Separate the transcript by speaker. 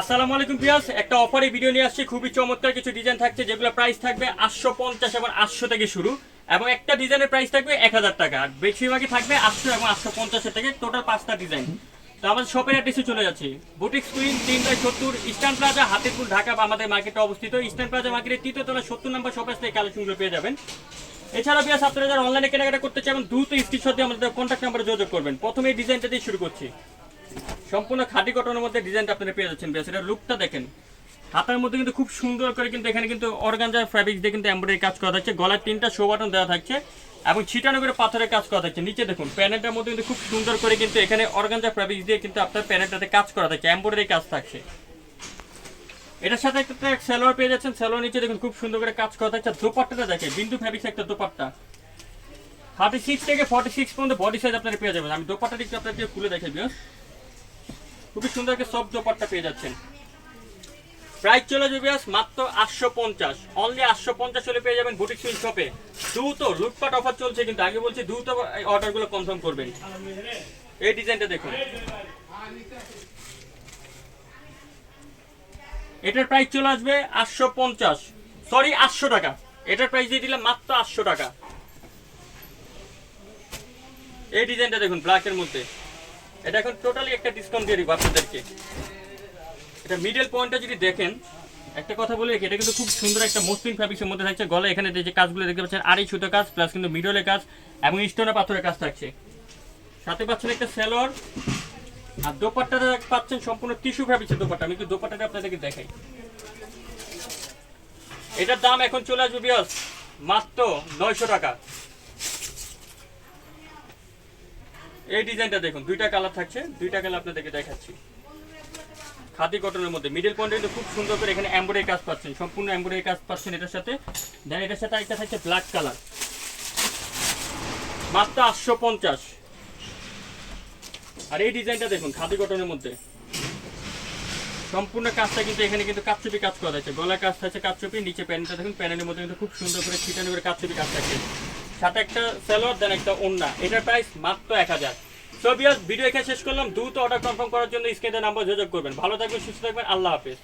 Speaker 1: আসসালামু আলাইকুম পিয়াস একটা অফারে ভিডিও নিয়ে আসছি। খুবই চমৎকার কিছু ডিজাইন থাকছে, যেগুলো প্রাইস থাকবে আটশো পঞ্চাশ এবং আটশো থেকে শুরু। এবং একটা ডিজাইনের প্রাইস থাকবে এক হাজার টাকা। আর বেশিরভাগই থাকবে আটশো এবং আটশো পঞ্চাশের থেকে টোটাল পাঁচটা ডিজাইন তো আমাদের শপের অ্যাড্রেসে চলে যাচ্ছি। বুটিক স্ক্রিন তিন বাই সত্তর ইস্টার্ন প্লাজা হাতিরপুর ঢাকা, আমাদের মার্কেটে অবস্থিত। ইস্টার্ন প্লাজা মার্কেটের তৃতীয় তলা সত্তর নম্বর শপের থেকে কালেকশনগুলো পেয়ে যাবেন। এছাড়া বিয়াস আপনারা যারা অনলাইনে কেনাকাটা করতে চান, দ্রুত স্ক্রিনশট দিয়ে আমাদের কন্ট্যাক্ট নাম্বারে যোগাযোগ করবেন। প্রথমে এই ডিজাইনটা দিয়ে শুরু করছি। সম্পূর্ণ খাঁটি কটনের মধ্যে ডিজাইনটা আপনারা পেয়ে যাচ্ছেন বেশ এটা লুকটা দেখেন। হাতার মধ্যে কিন্তু খুব সুন্দর করে কিন্তু এখানে কিন্তু অর্গানজা ফ্যাব্রিক দিয়ে কিন্তু এমব্রয়ডারি কাজ করা থাকছে। গলার তিনটা শো বাটন দেওয়া থাকছে এবং ছিটানো করে পাথরের কাজ করা থাকছে। নিচে দেখুন, প্যানেলটার মধ্যে কিন্তু খুব সুন্দর করে কিন্তু এখানে অর্গানজা ফ্যাব্রিক দিয়ে কিন্তু আপনার প্যানেলটাতে কাজ করা থাকছে এমব্রয়ডারি কাজ থাকছে। এটার সাথে একটা সেলোয়ার পেয়ে যাচ্ছেন। সেলোয়ার নিচে দেখুন, খুব সুন্দর করে কাজ করা থাকছে। দোপাট্টাটা দেখে বিন্দু ফ্যাব্রিক্স একটা দোপাট্টা। থার্টি সিক্স থেকে ফর্টি সিক্স পর্যন্ত বডি সাইজ আপনারা পেয়ে যাবেন। আমি দোপাট্টা দিকটা আপনাকে খুলে দেখাই, বিয়স। খুবই সুন্দর একটা সফট দোপাট্টা পেয়ে যাচ্ছেন। প্রাইস চলে যাবে মাত্র আটশো পঞ্চাশ। অনলি আটশো পঞ্চাশ হলে পেয়ে যাবেন বুটিক সুইল শপে দ্রুত লুটপাট অফার চলছে কিন্তু আগে বলছি দ্রুত অর্ডারগুলো কনফার্ম করবেন। এই ডিজাইনটা দেখুন। এটার প্রাইস চলে আসবে আটশো পঞ্চাশ। সরি আটশো টাকা। এটার প্রাইস দিয়ে দিলাম মাত্র আটশো টাকা। এই ডিজাইনটা দেখুন ব্ল্যাকের মধ্যে। এটা এখন টোটালি একটা ডিসকাউন্ট দিয়ে দিব আপনাদেরকে। এটা মিডল পয়েন্টটা যদি দেখেন, একটা কথা বলে এটা কিন্তু খুব সুন্দর একটা মসলিন ফ্যাব্রিক্সের মধ্যে থাকছে। গলা এখানে যে কাজগুলো দেখতে পাচ্ছেন, আড়াই সুতো কাজ প্লাস কিন্তু মিডলের কাজ, এবং স্টোনের পাথরের কাজ থাকছে। সাথে পাচ্ছেন একটা সেলোয়ার আর দোপাট্টাটা পাচ্ছেন সম্পূর্ণ টিস্যু ফ্যাব্রিক্সের দোপাট্টা। আমি একটু দোপাট্টাটা আপনাদেরকে দেখাই। এটার দাম এখন চলে আসবে বিয়াস মাত্র নয়শো টাকা। এই ডিজাইনটা দেখুন, দুইটা কালার থাকছে, দুইটা কালার আপনাদেরকে দেখাচ্ছি। খাদি কটনের মধ্যে মিডল পয়েন্টে কিন্তু খুব সুন্দর করে এখানে এমব্রয়ডারি কাজ পাচ্ছেন, সম্পূর্ণ এমব্রয়ডারি কাজ পাচ্ছেন এটার সাথে। দেন এটার সাথে আরেকটা থাকছে ব্ল্যাক কালার মাত্র আটশো পঞ্চাশ। আর এই ডিজাইনটা দেখুন, খাদি কটনের মধ্যে। সম্পূর্ণ কাজটা কিন্তু এখানে কিন্তু কাপচুপি কাজ করা আছে। গলার কাজ থাকছে কাপচুপি নিচে প্যান্টটা দেখুন, প্যানেলের মধ্যে কিন্তু খুব সুন্দর করে ছিটানো করে কাপচুপি কাজ থাকছে সাথে একটা সেলোয়ার দেন একটা ওন্না এটার প্রাইস মাত্র এক হাজার। সো ভিডিও এখানে শেষ করলাম। দ্রুত অর্ডার কনফার্ম করার জন্য স্ক্রিনে নাম্বার যোগাযোগ করবেন। ভালো থাকবেন, সুস্থ থাকবেন। আল্লাহ হাফেজ।